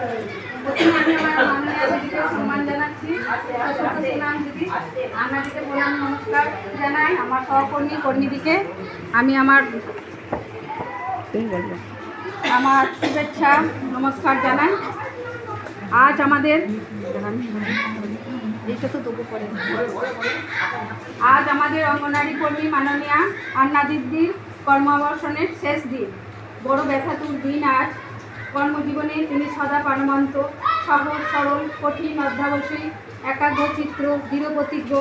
আমি আমার মাননীয় সম্মান আমার কর্মীদিকে আমি আমার শুভেচ্ছা, নমস্কার জানাই। আজ আমাদের এইটা তো দেবো পরে। আজ আমাদের অঙ্গনারী কর্মী মাননীয়া আন্না দিদির কর্মাবসানের শেষ দিন। বড় ব্যথাতুর দিন আজ। কর্মজীবনে তিনি সদা প্রাণবন্ত সহজ, সরল, কঠিন অধ্যাবসী একাগ্রচিত্র দৃঢ়প্রতিজ্ঞ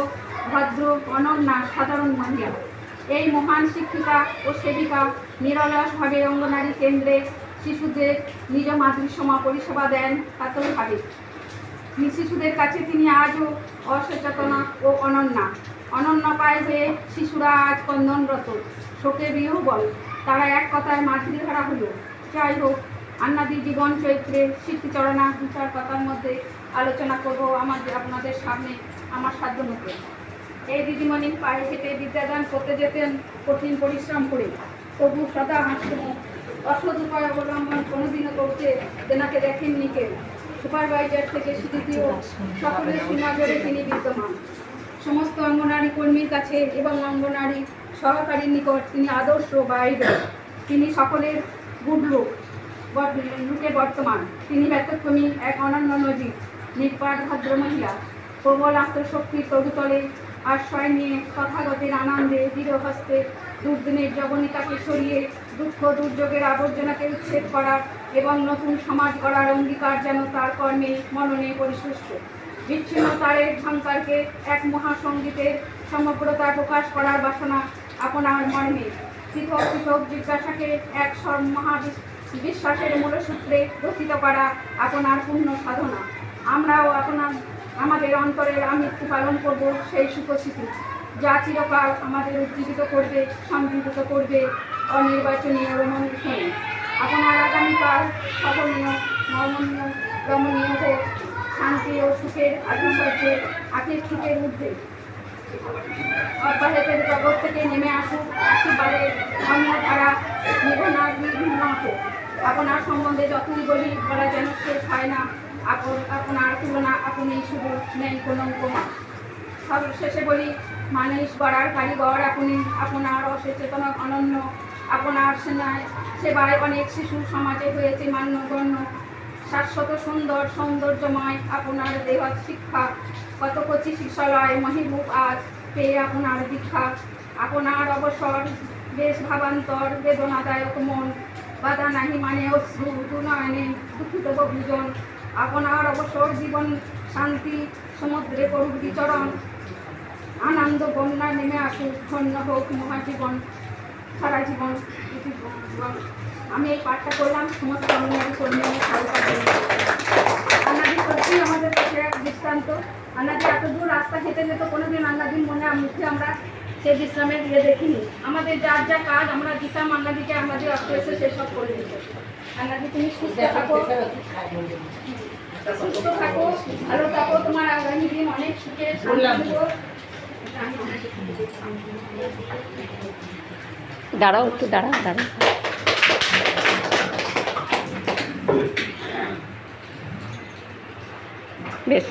ভদ্র, অনন্যা, সাধারণ মহিলা। এই মহান শিক্ষিকা ও সেবিকা নিরলসভাবে অঙ্গনারী কেন্দ্রে শিশুদের নিজ মাতৃসমা পরিষেবা দেন কাতরভাবে শিশুদের কাছে তিনি আজও অসচেতনা ও অনন্যা। অনন্য পায় হয়ে শিশুরা আজ কন্দনরত শোকে বিহবল। তারা এক কথায় মাতৃহারা হলো। যাই হোক আন্নাদি জীবন চরিত্রে স্মৃতিচরণা বিচার কথার মধ্যে আলোচনা করব আমাদের আপনাদের সামনে আমার সাধ্য মতো এই দিদিমণি পায়ে হেঁটে বিদ্যাদান করতে যেতেন কঠিন পরিশ্রম করে। তবু সদা হাসতেন অসৎ উপায় অবলম্বন কোনোদিনও করতে তেনাকে দেখেননি কেউ। সুপারভাইজার থেকে সিডিপিও সকলের সুনজরে তিনি বিদ্যমান। সমস্ত অঙ্গনারী কর্মীর কাছে এবং অঙ্গনারী সহকারীর নিকট তিনি আদর্শ বা আইডল তিনি সকলের গুড লুকে বর্তমান। তিনি ব্যতিক্রমী এক অনন্য নজির। নির্পাট ভদ্র মহিলা প্রবল আত্মশক্তির তরুতলে আশ্রয় নিয়ে তথাগতের আনন্দে দৃঢ় হস্তে দুর্দিনের জবনিকাকে সরিয়ে দুঃখ দুর্যোগের আবর্জনাকে উচ্ছেদ করার এবং নতুন সমাজ গড়ার অঙ্গীকার যেন তার কর্মে মননে পরিসুষ্ট বিচ্ছিন্ন তারের ঝঙ্কারকে এক মহাসঙ্গীতের সমগ্রতা প্রকাশ করার বাসনা আপনার মর্মে। পৃথক পৃথক জিজ্ঞাসাকে এক সব মহা বিশ্বাসের মূলসূত্রে রচিত করা আপনার পূর্ণ সাধনা। আমরাও আপনার, আমাদের অন্তরের আমৃত্যু পালন করব সেই সুখস্মৃতি যা চিরকাল আমাদের উজ্জীবিত করবে সংযুক্ত করবে অনির্বাচনীয় রমণীয় আপনার আগামীকাল সহনীয়, নমনীয়, রমণীয় হোক, শান্তি ও সুখের আধিপত্যে আখের সুখের ঊর্ধ্বে। অব্যাহতের জগৎ থেকে নেমে আসুক আশীর্বাদের অন্য হোক আপনার সম্বন্ধে যতই বলি বলা যেন শেষ হয় না। আপন আপনার তুলনা আপনি শুধু নেই কোনো উপমা। সর্বশেষে বলি মানুষ গড়ার কারিগর আপনি আপনার অসচেতন অনন্য। আপনার সেনায় সেবায় অনেক শিশু সমাজে হয়েছে মান্যগণ্য। শাশ্বত সুন্দর সৌন্দর্যময় আপনার দেহ শিক্ষা। কত কচি শিশালয় মহিবুব আজ পেয়ে আপনার দীক্ষা। আপনার অবসর বেশ ভাবান্তর, বেদনাদায়ক মন। বাধা নাহি মানে অশ্রু দুনয়নে দুঃখিত বিজন আপনার অবসর জীবন শান্তি, সমুদ্রে করুক বিচরণ। আনন্দ বন্যা নেমে আসুক, ধন্য হোক মহাজীবন, সারা জীবন। আমি এই পাঠটা করলাম, সমস্ত আন্নাদি সত্যি আমাদের কাছে এক দৃষ্টান্ত। আন্নাদি এত দূর রাস্তা হেঁটে যেত, কোনোদিন আন্নাদির মনে মুখে আমরা সে বিশ্রামের দিয়ে দেখিনি। আমাদের যার যা কাজ আমরা দিতাম আন্নাদিকে আমাদের অর্থ এসে সেসব করে দিত আন্নাদি তুমি সুস্থ থাকো। সুস্থ থাকো ভালো থাকো। তোমার আগামী দিন অনেক সুখে দাঁড়াও একটু দাঁড়াও দাঁড়াও। বেশ।